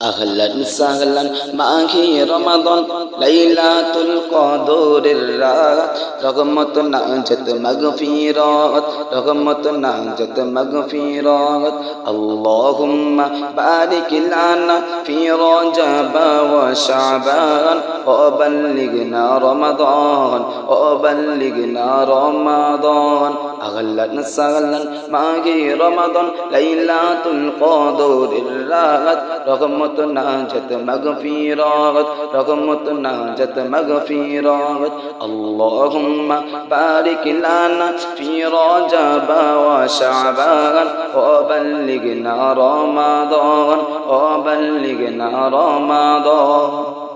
আহলান সাহলান মাঘি রমাদান লাইলাতুল কদরের রাত রহমত নাজত মাগফিরাত রহমত নাজত মাগফিরাত আল্লাহুম্মা বারিক লানা ফি রজব ওয়া শাবান ওয়া বাল্লিগনা রমাদান ওয়া বাল্লিগনা রমাদান আহলান সাহলান মাঘি রমাদান লাইলাতুল رغمت ناجت مغفيرات رغمت ناجت مغفيرات اللهم بارك لنا في رجب وشعبان. وبلغنا رمضان وبلغنا رمضان.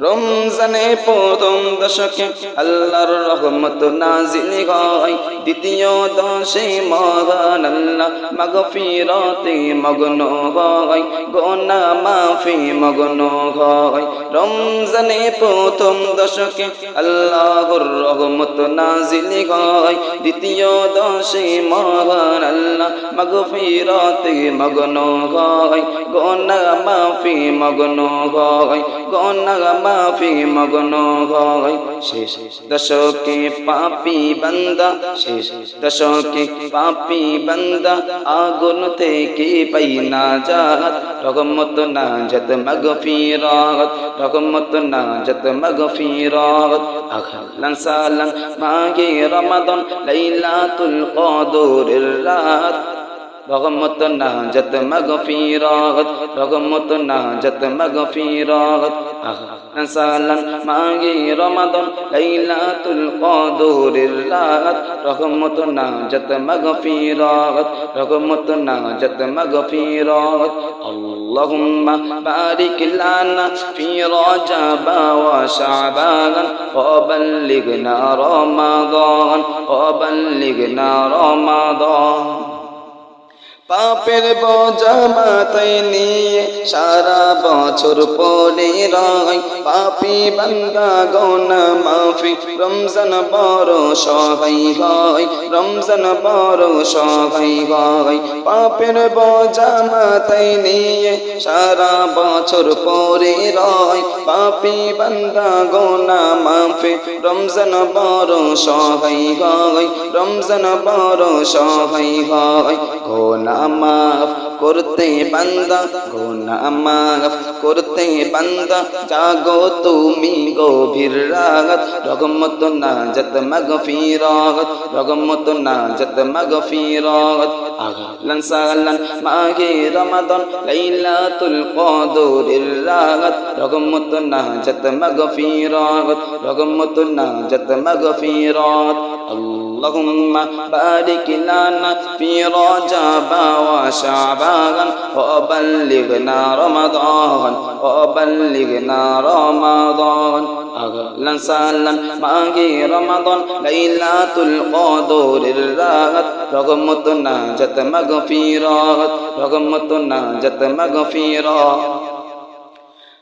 রমজানে প্রথম দশকে আল্লাহর রহমত নাজিল হয়। দ্বিতীয় দশে মহান আল্লাহ মাগফিরতে মগ্ন হয়। গোনা মাফি মগ্ন হয়। রমজানে প্রথম দশকে আল্লাহর রহমত নাজিল হয়। দ্বিতীয় দশে মহান আল্লাহ মাগফিরতে মগ্ন হয় গোনা মাফি মগ্ন হয় গোনা মাফি মগ্ন হয়। শেষ দশকে পাপি বান্দা, শেষ দশকে পাপি বান্দা, আগুন থেকে পাই না যাত রহমত না যত মগফিরাত, রহমত না যত মগফিরাত। আখলান সালান মাগে রমাদান, লাইলাতুল কদরের রাত। رغمت نهجت مغفيرات رغمت نهجت مغفيرات نسالا ما هي رمضان ليلة القدر الرات رغمت نهجت مغفيرات رغمت نهجت مغفيرات اللهم بارك لنا في رجب وشعبان وبلغنا رمضان وبلغنا رمضان পাপের বোঝা মাথায় নিয়ে সারা বছর পরে রয়। পাপি বান্দা গনা মাফি, রমজান বড় সহায় হয়, রমজান বড় সহায় হয়। পাপের বোঝা মাথায় নিয়ে সারা বছর পরে রয়। পাপি বান্দা গনা মাফি, রমজান বড় সহায় হয়, রমজান বড় সহায় হয়। গোনা মাফ করতে বান্দা গোনা মাফ করতে বান্দা জাগো তুমি গভীর রাত রগমত না যত মগফিরাত রগমত না যত মগফিরাত আহলান সালান মাহে রমাদান লাইলাতুল কদরের রাত রগমত না যত মগফিরাত রগমত না যত মগফিরাত اللهم بارك لنا في رجب وشعبان وبلغنا رمضان وبلغنا رمضان. أهلا سهلا معي رمضان. ليلة القدور الراحت رغمتنا جت مغفيرات رغمتنا جت مغفيرات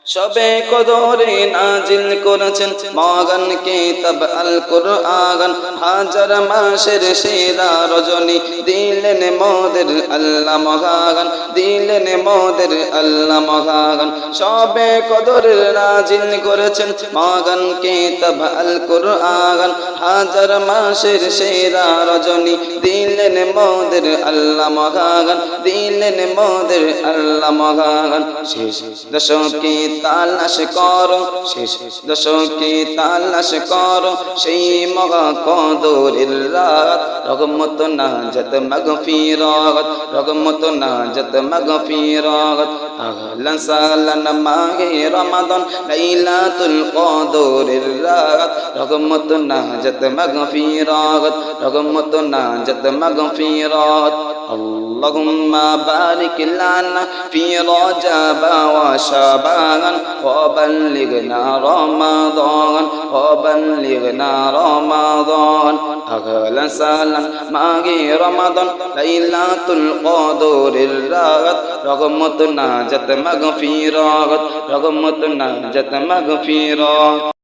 সবে কদরে নাজিল করেছেন মগান কে তব আল কুরআন। হাজার মাসের সেরা রজনী দিলেন মোদের আল্লাহ মহাগান, দিলেন মোদের আল্লাহ মহাগান। সবে কদরে নাজিল করেছেন মগান কে তব আল কুরআন। হাজার মাসের সেরা রজনী দিলেন মোদের আল্লাহ মহাগান, দিলেন মোদের আল্লাহ মহাগান। শেষ দশকে তালাশ করো শেষ দশকে তালাশ করো সেই মহা কদরের রাত রগমত না যত মগফিরাত রগমত না যত মগফিরাত আহলান সালান মাহে রমাদান লাইলাতুল কদরের রাত রগমত না যত মগফিরাত রগমত না যত মগফিরাত اللهم بارك لنا في رجب رمضان وبلغنا رمضان وبلغنا رمضان أغلى سلام ماغي رمضان ليلة القدر الرغد رغمت ناجت مغفرات رغمت ناجت مغفرات